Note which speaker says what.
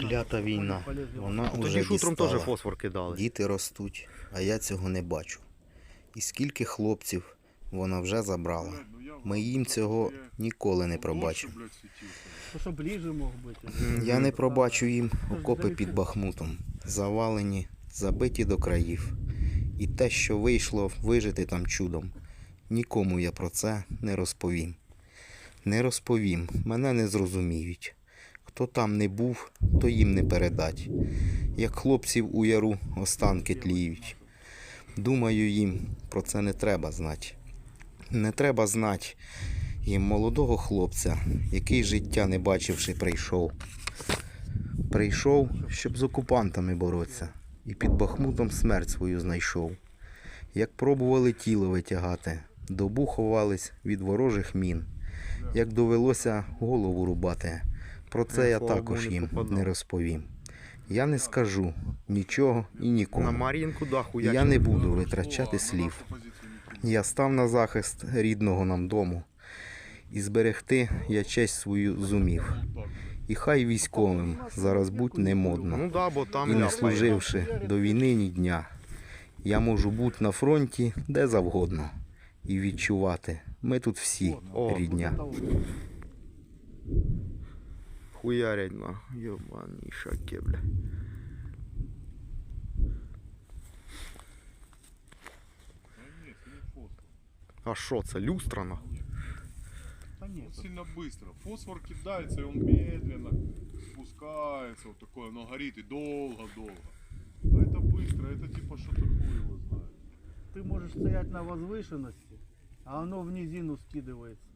Speaker 1: Клята війна. Вона
Speaker 2: Тоді ж утром теж фосфор кидали.
Speaker 1: Діти ростуть, а я цього не бачу. І скільки хлопців вона вже забрала. Ми їм цього ніколи не пробачимо. Я не пробачу їм окопи під Бахмутом, завалені, забиті до країв. І те, що вийшло вижити там чудом. Нікому я про це не розповім. Не розповім, мене не зрозуміють. Хто там не був, то їм не передать. Як хлопців у яру останки тліють. Думаю, їм про це не треба знати. Не треба знати їм молодого хлопця, який життя не бачивши прийшов. Прийшов, щоб з окупантами боротися, і під Бахмутом смерть свою знайшов. Як пробували тіло витягати, добу ховались від ворожих мін. Як довелося голову рубати, про це я також їм не розповім. Я не скажу нічого і нікому. Я не буду витрачати слів. Я став на захист рідного нам дому. І зберегти я честь свою зумів. І хай військовим зараз будь не модно.
Speaker 2: Ну
Speaker 1: І не служивши до війни ні дня. Я можу бути на фронті де завгодно. І відчувати. Ми тут всі рідня.
Speaker 2: Хуярять на. Йобані шаки, бля. А що це, люстра нахуй?
Speaker 3: Да нет,
Speaker 4: Он сильно быстро. Фосфор кидается, и он медленно спускается. Вот такое, оно горит и долго-долго. А это быстро, это типа что-то хуй его знает.
Speaker 3: ты можешь стоять на возвышенности, а оно в низину скидывается.